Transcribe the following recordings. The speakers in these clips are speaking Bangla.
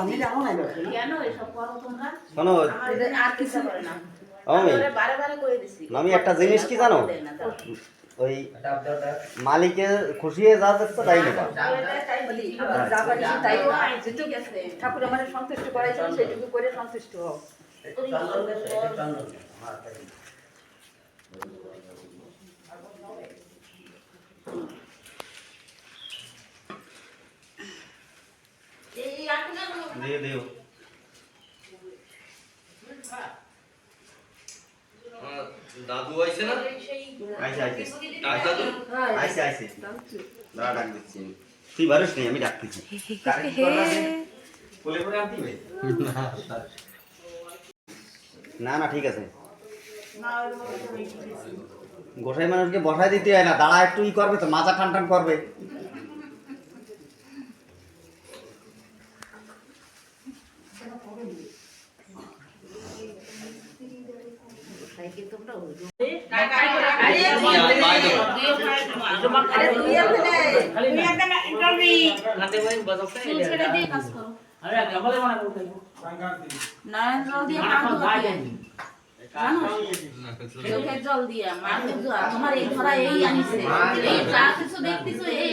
আমি যাব না কেন এসব করো তোমরা শোনো। আমাদের আর কিছু করে না। আমি আমরা বারে বারে করে দিছি। আমি একটা জিনিস কি জানো? ওই মালিকের খুশি হয়ে যা যাচ্ছে তাই নেবা। বলি। আমরা যা পারি তাই ও আইছে, ঠিক আছে। ঠাকুর আমাদের সন্তুষ্ট করাইছেন সেটুকু করে সন্তুষ্ট হও। দিয়ে দিও দাদু আইছে না? আইসে আইসে ডাক দাদু? ডাক দিচ্ছি। তুই বারিস নি আমি ডাকতেছি। কোলে করে আনতি বে? না না ঠিক আছে। গোসাই মানুষকে বসাই দিতে হয় না। দাঁড়া একটু ই করবে তো মাথা টান টান করবে খাইকে তোমরা হুজুর। আরে তুই এখানে চুল ছেড়ে দিয়ে কাজ করো। নারায়ণরাও দিয়ে পা ধোয়া দিয়ে। জানো? চোখের জল দিয়া, ধোয়া। তোমার এই ধরা এই আনিছে। এই যা দেখতেছো এই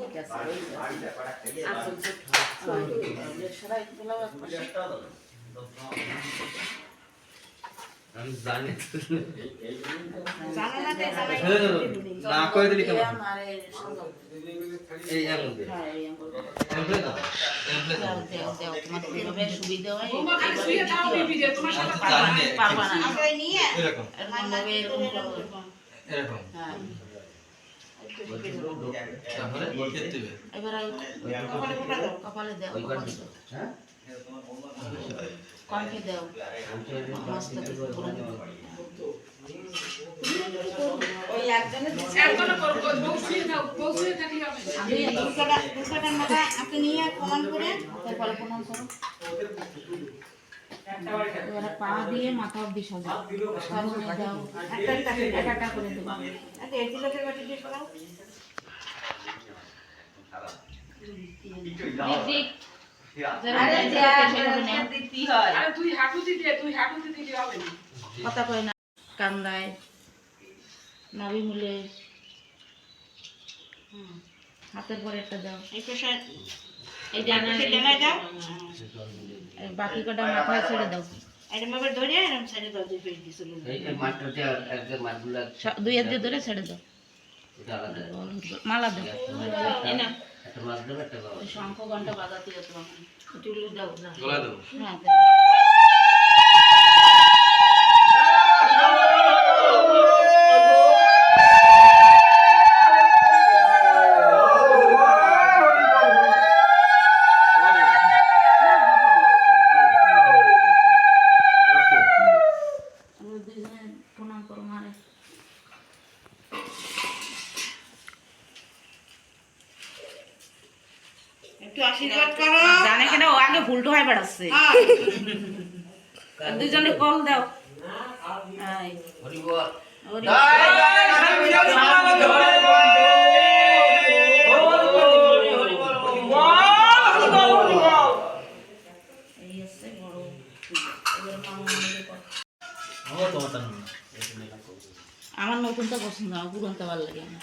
ঠিক আছে, পাশে। আমি জানি না করে দিলি কেমন? এই সঙ্গে- এই এমন দে হ্যাঁ, এই আঙ্গুল। এমপ্লে দাও এমপ্লে দাও তোমার সুবিধা হয়, আমি এইভাবে তো দিতে জানি পারবা না, পারবা না। এরকম। এরকম। হ্যাঁ। এবার আর কপালে দাও। কণ্ঠে দাও মস্ত কিছু করে তারপরে প্রণাম করো। হয় কথা কয় না কান্দায় নাভি মূলে হাতের পরে একটা দাও এই ডানায় দাও বাকি কটা মাথায় ছেড়ে দাও। দুই হাত দিয়ে ধরে ছেড়ে দাও। মালা দাও। এই নাও। ওই শঙ্খ ঘণ্টা বাজাতে হতো দাও না দাও। হ্যাঁ প্রণাম করো মারে জানে কেন ও আগে ভুলটো হয় বেড়াচ্ছে দুজনে কল দাও। ওরে। আমার পুরনটা ভালো লাগে না।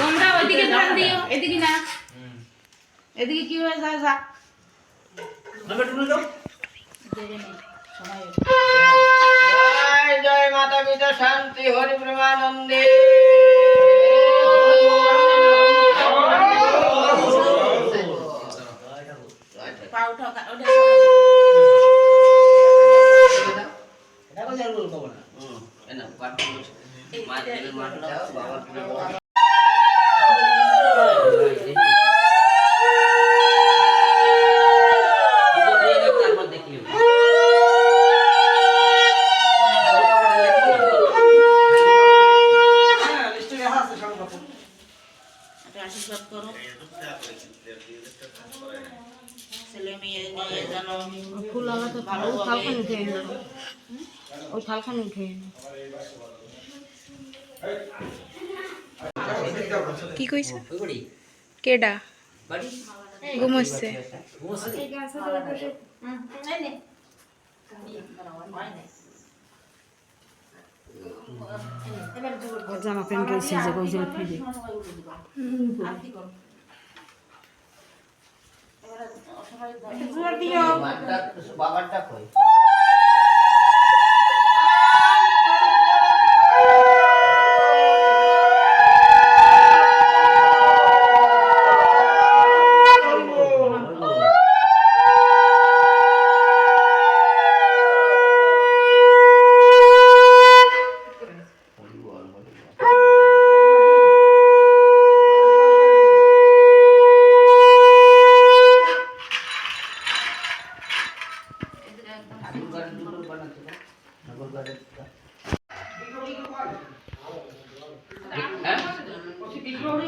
তোমরা ওইদিকে ধ্যান দিও। এদিকে না এদিকে কি হয়ে যায় যা জয় জয় মাতা পিতা শান্তি হরি প্রেমানন্দে পা উঠাও কা- ওটা এটা কোথায় রোল কব না এই- একটা আশীর্বাদ করো ছেলে মেয়ে নিয়ে যেন ফুল আলা তো ভালো থালখানি খেয়ে হবে ওই থালখানি খেয়ে কি কইছে? কেডা? ঘুমোচ্ছে। জামা প্যান্ট গেছে যে ওই যে ফেলে আরতি করো এবারে সবাই জোর দিও বাবারটা কই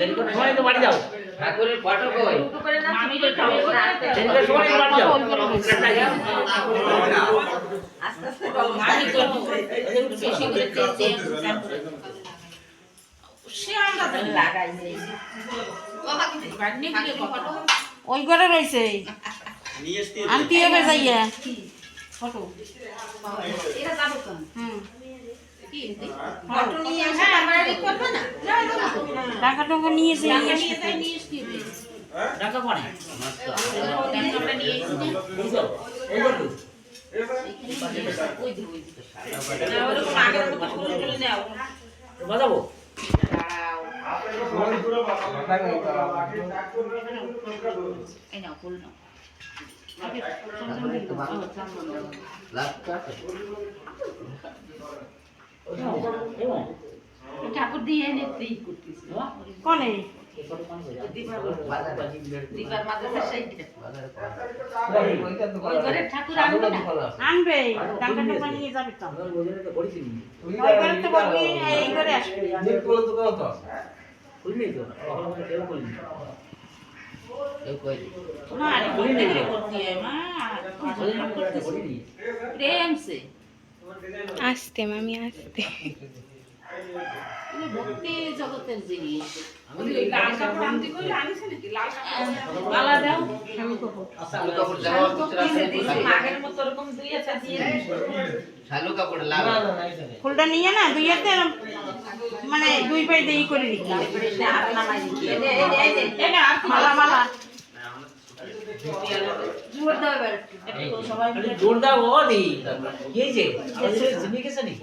সময় তো বাড়ি যাও। ঠাকুরের ফটো কই? আমি যে ঠাকুর রাখতে তিনটের সময় বাড়ি যাও। আস্তে আস্তে গল্প আমি তো বেশি করে সে আমরা লাগাই নেই বাড়নি গিয়ে কথা ওই ঘরে রয়েছে। আনতে হবে যাইয়া। ফটো। হুম। টাকা টাকা নিয়ে নিয়ে এসে নিয়ে এসছি ঢাকা পড়ে। বাজাবো এই নাও ফুল নাও ঠাকুর দিয়ে এনে তুই করতিস কোনে ঠাকুর আনবে আনবে নিয়ে যাবে তো ওই ঘরে তো বলবি এই ঘরে আসবে খুললি তো কেউ খুললি না আরে গেলে করতে হয়। মা প্রেম সে আসতে, মামি, আসতে। ফুলটা নিয়ে না দুই হাতে মানে দুই পাই দিয়ে করে দিলাম মালা মালা। জোর দাও এবার সবাই মিলে জোর দাও ও দি কি হয়েছে জিমি গেছে নি